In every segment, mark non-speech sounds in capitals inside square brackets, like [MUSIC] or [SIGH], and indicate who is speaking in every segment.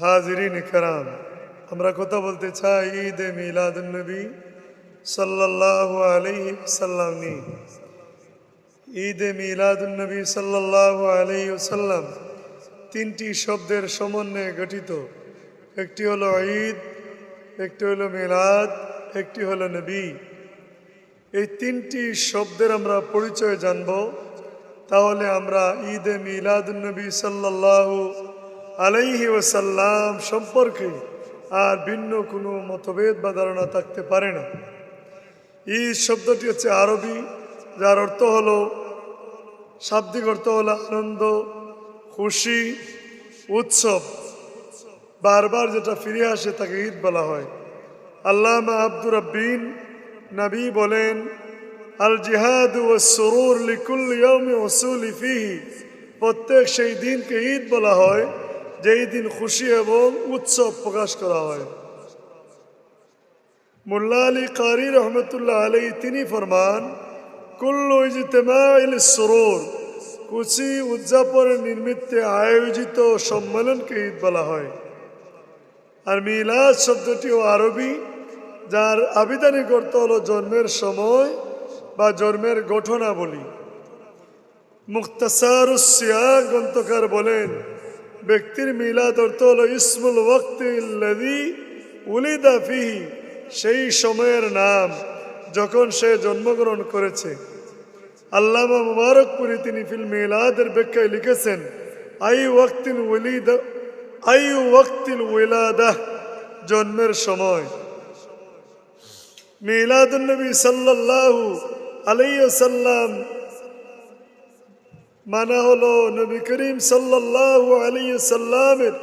Speaker 1: হাজিরিন কারাম, আমরা কথা বলতে চাই ঈদ এ মিলাদুন্নবী সাল্লাহ আলাইহি সাল্লাম নিয়ে। ঈদ এ মিলাদুন্নবী সাল্লাহ আলাইহি সাল্লাম তিনটি শব্দের সমন্বয়ে গঠিত। একটি হলো ঈদ, একটি হলো মিলাদ, একটি হলো নবী। এই তিনটি শব্দের আমরা পরিচয় জানব। তাহলে আমরা ঈদ ঈদে মিলাদুন্নবী সাল্লাল্লাহু আলাইহি ওসাল্লাম সম্পর্কে আর ভিন্ন কোনো মতভেদ বা ধারণা থাকতে পারে না। ঈদ শব্দটি হচ্ছে আরবি, যার অর্থ হলো শাব্দিক অর্থ হলো আনন্দ, খুশি, উৎসব। বারবার যেটা ফিরে আসে তাকে ঈদ বলা হয়। আল্লামা আব্দুর রব্বিন নবী বলেন, আল জিহাদ ও সরুর লিকুল ইয়মে ওসুল ফিহি। প্রত্যেক সেই দিনকে ঈদ বলা হয়। যেই দিন খুশি এবং উৎসব প্রকাশ করা হয়। মোল্লা আলী কারি রহমতুল্লাহ আলী তিনি ফরমান, কুল্লু ইজতেমাইল সরুর খুশি উদযাপনের নিমিত্তে আয়োজিত সম্মেলনকে ঈদ বলা হয়। আর মিলাদ শব্দটিও আরবি, যার আবিধানিক অর্থ হল জন্মের সময় বা জন্মের ঘটনাবলী মুক্তাসারুসিয়া গ্রন্থকার বলেন ব্যক্তির মিলাদ অর্থ হলো ইসমুল ওয়াক্তি উলিদা ফিহি, সেই সময়ের নাম যখন সে জন্মগ্রহণ করেছে। আল্লামা মুবারকপুরি তিনি ফিল মিলাদের ব্যাখ্যায় লিখেছেন, আই ওয়াক্তিন উলিদা, আই ওয়াক্তিল উলাদা জন্মের সময়। মিলাদুন্নবী সাল্লাল্লাহু আলাইসাল্লাম মানা হলো নবী করিম সাল্লাহ আলী আলাইসাল্লামের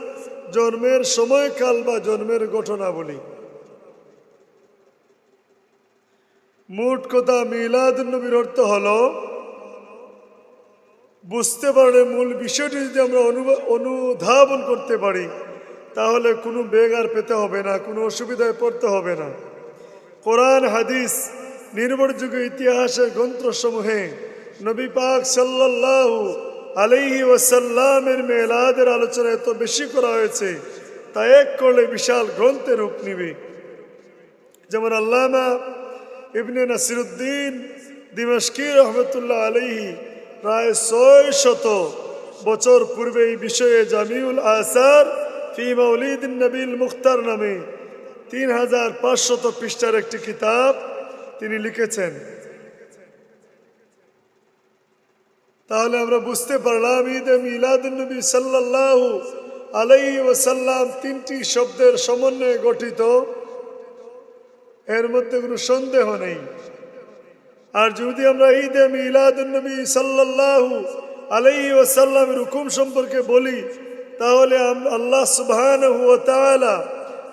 Speaker 1: জন্মের সময়কাল বা জন্মের ঘটনাবলী। মোট কথা মিলাদুন্নবীর অর্থ হলো, বুঝতে পারলে মূল বিষয়টি যদি আমরা অনুধাবন করতে পারি, তাহলে কোনো বেগ আর পেতে হবে না, কোনো অসুবিধায় পড়তে হবে না। কোরআন, হাদিস, নির্ভরযোগ্য ইতিহাসের গ্রন্থসমূহে নবী পাক সাল্লাল্লাহু আলাইহি ওয়াসাল্লামের মেলাদের আলোচনা এত বেশি করা হয়েছে, তা এক করলে বিশাল গ্রন্থের রূপ নিবে। যেমন আল্লামা ইবনে নাসিরুদ্দিন দিমস্কি রহমতুল্লাহ আলাইহি প্রায় ছয় শত বছর পূর্বে এই বিষয়ে জামিউল আসার ফি মৌলিদ নবীল মুখতার নামে তিন হাজার পাঁচশত পৃষ্ঠার একটি কিতাব তিনি লিখেছেন। তাহলে আমরা বুঝতে পারলাম ঈদ মিলাদুন্নবী সাল্লাল্লাহু আলাইহি ওয়াসাল্লাম তিনটি শব্দের সমন্বয়ে গঠিত এর মধ্যে কোনো সন্দেহ নেই আর যদি আমরা ঈদে মিলাদুন্নবী সাল্লাল্লাহু আলাইহি ওয়াসাল্লামের হুকুম সম্পর্কে বলি তাহলে আম- আল্লাহ সুবহানাহু ওয়া তাআলা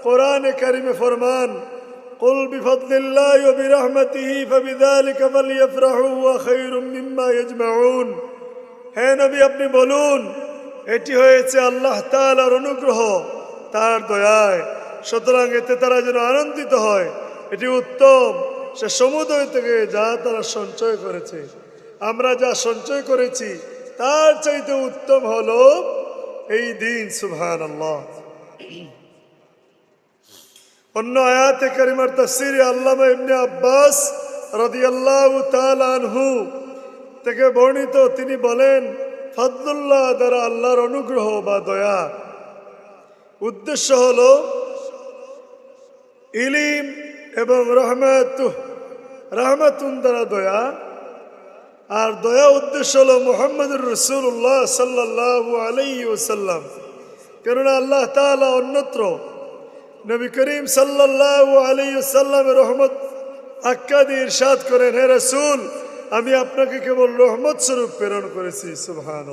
Speaker 1: কোরআনে কারিমে ফরমান قل بفضل الله وبرحمته فبذلك فليفرحوا وخير مما يجمعون হে নবী, আপনি বলুন, এটি হয়েছে আল্লাহ তাআলার অনুগ্রহ, তার দয়ায়। সুতরাং এতে তারা যেন আনন্দিত হয়। এটি উত্তম, সে সমুদয় থেকে যা তারা সঞ্চয় করেছে। আমরা যা সঞ্চয় করেছি, তার চাইতে উত্তম হলো এই দিন সুবহান আল্লাহ অন্য আয়াতে কারিমার তফসির আল্লামা ইবনে আব্বাস রাদিয়াল্লাহু তাআলা আনহু থেকে বর্ণিত, তিনি বলেন, ফদলুল্লাহ দ্বারা আল্লাহর অনুগ্রহ বা দয়া। উদ্দেশ্য হল ইলিম এবং রহমাত, রহমাতুন দ্বারা দয়া। আর দয়া উদ্দেশ্য হলো মোহাম্মদুর রসুল্লাহ সাল্লাহ আলাইহি ওসাল্লাম কেননা আল্লাহ তাআলা অন্যত্র নবী করিম সাল্লাহ আলাইসাল্লামের রহমত আক্কা দিয়ে ইরশাদ করেন, হে রসুল আমি আপনাকে কেবল রহমত স্বরূপ প্রেরণ করেছি সুবহান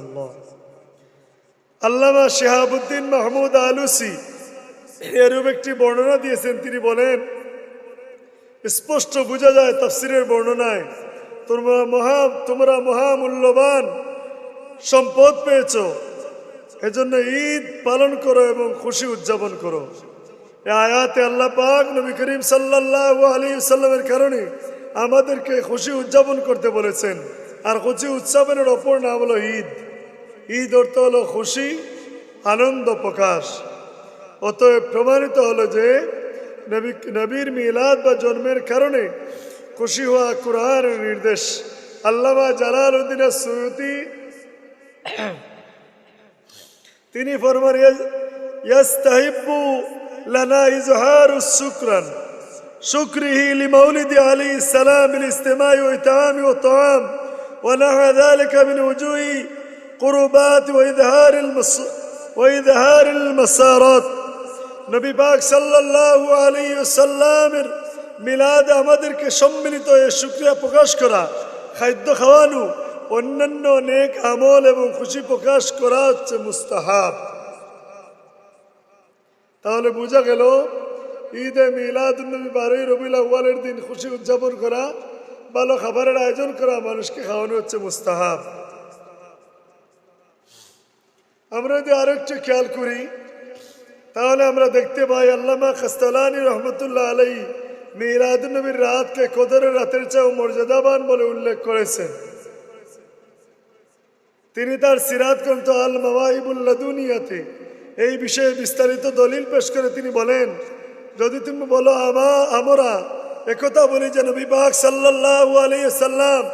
Speaker 1: আল্লামা শেহাবুদ্দিন মাহমুদ আলুসি এরূপ একটি বর্ণনা দিয়েছেন। তিনি বলেন, স্পষ্ট বোঝা যায় তাফসিরের বর্ণনায়, তোমরা মহা, তোমরা মহামূল্যবান সম্পদ পেয়েছ, এজন্য ঈদ পালন করো এবং খুশি উদযাপন করো। এ আয়াতে আল্লাহ পাক নবী করিম সাল্লাল্লাহু আলাইহি সাল্লামের কারণে আমাদেরকে খুশি উদযাপন করতে বলেছেন। আর খুশি উদযাপনের অপর নাম হলো ঈদ। ঈদ অর্থ হলো খুশি, আনন্দ প্রকাশ। অতএব প্রমাণিত হলো যে নবী, নবীর মিলাদ বা জন্মের কারণে খুশি হওয়া কোরআনের নির্দেশ। আল্লামা জালাল উদ্দিন সুয়ুতি [CLEARS THROAT] তিনি ফরমান ইয়াস্তাহিব্বু লানা ইজহারু শুকরান شكره لمولد عليه السلام بالاستماع والإطعام والطعام ونحو ذلك من وجوه قربات وإظهار المس وإظهار المسارات নবী পাক সাল্লাল্লাহু আলাইহি সাল্লামের মিলাদ আমাদেরকে সম্মিলিত হয়ে শুকরিয়া প্রকাশ করা খাদ্য খাওয়ানো অন্যান্য নেক আমল এবং খুশি প্রকাশ করা হচ্ছে মুস্তাহাব তাহলে বোঝা গেল ঈদে মিলাদ নবী বারোই রবিউল আউ্বালের দিন খুশি উদযাপন করা, ভালো খাবারের আয়োজন করা মানুষকে খাওয়ানো হচ্ছে মুস্তাহাব। আমরা যদি আরও একটু খেয়াল করি, তাহলে আমরা দেখতে পাই আল্লামা খাস্তালানি রহমতুল্লাহ আলাই মিরাদ নবীর রাতকে কদরের রাতের চেয়েও মর্যাদাবান বলে উল্লেখ করেছেন। তিনি তার সিরাত গ্রন্থ আল মাওয়াহিবুল্লা দুনিয়াতে এই বিষয়ে বিস্তারিত দলিল পেশ করে তিনি বলেন যদি তুমি বলো, আমা, আমরা। একথা বলি যে নবী পাক সাল্লাল্লাহু আলাইহি সাল্লাম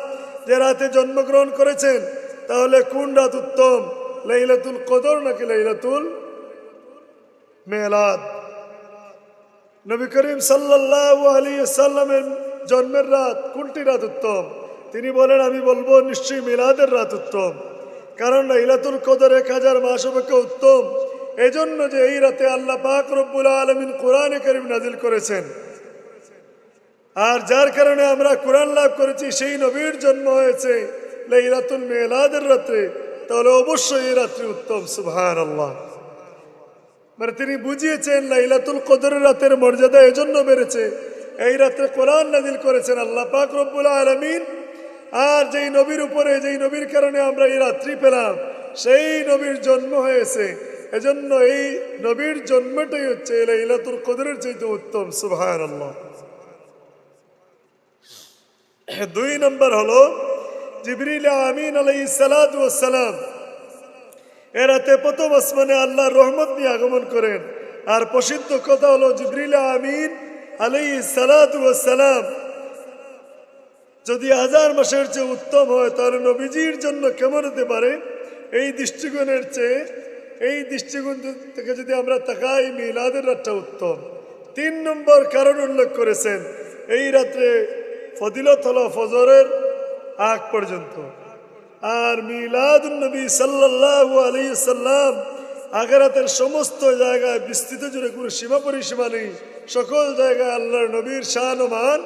Speaker 1: যে রাতে জন্মগ্রহণ করেছেন, তাহলে কোন রাত উত্তম? লাইলাতুল কদর নাকি লাইলাতুল মেলাদ? নবী করিম সাল্লাল্লাহু আলাইহি সাল্লামের জন্মের রাত কোনটি রাত উত্তম? তিনি বলেন, আমি বলব নিশ্চয়ই মিলাদের রাত উত্তম। কারণ লাইলাতুল কদর এক হাজার মাস অপেক্ষা উত্তম। এজন্য যে এই রাতে আল্লাহ পাক রব্বুল আলমিন কোরআনে করিম নাজিল করেছেন। আর যার কারণে আমরা কোরআন লাভ করেছি, সেই নবীর জন্ম হয়েছে লাইলাতুল মেলাদের রাত্রে। তাহলে অবশ্যই এই রাত্রি উত্তম সুবহান আল্লাহ মানে তিনি বুঝিয়েছেন লাইলাতুল কদরের রাতের মর্যাদা এজন্য বেড়েছে। এই রাত্রে কোরআন নাজিল করেছেন আল্লাহ পাক রব্বুল আলমিন। আর যেই নবীর উপরে, যেই নবীর কারণে আমরা এই রাত্রি পেলাম, সেই নবীর জন্ম হয়েছে। এজন্য এই নবীর জন্মটাই হচ্ছে লাইলাতুল কদরের চাইতে উত্তম আল্লাহ দুই নম্বর হলো জিবরিল আমিন আলাই সালাম এরাতে প্রথম আসমানে আল্লাহর রহমত নিয়ে আগমন করেন। আর প্রসিদ্ধ কথা হলো জিবরিল আমিন আলাই সালাম যদি হাজার মাসের চেয়ে উত্তম হয়, তাহলে নবীজির জন্য কেমন হতে পারে? এই দৃষ্টিকোণের চেয়ে এই দৃষ্টিকোণ থেকে যদি আমরা তাকাই, মিলাদের রাতটা উত্তম। তিন নম্বর কারণ উল্লেখ করেছেন, এই রাত্রে ফদিলত হলো ফজরের আগ পর্যন্ত। আর মিলাদ নবী সাল্লাল্লাহু আলী সাল্লাম আগারাতের সমস্ত জায়গায় বিস্তৃত জুড়ে কোনো সীমা পরিসীমা নেই। সকল জায়গায় আল্লাহর নবীর ও মান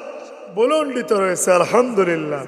Speaker 1: বলণ্ডিত রয়েছে, আলহামদুলিল্লাহ।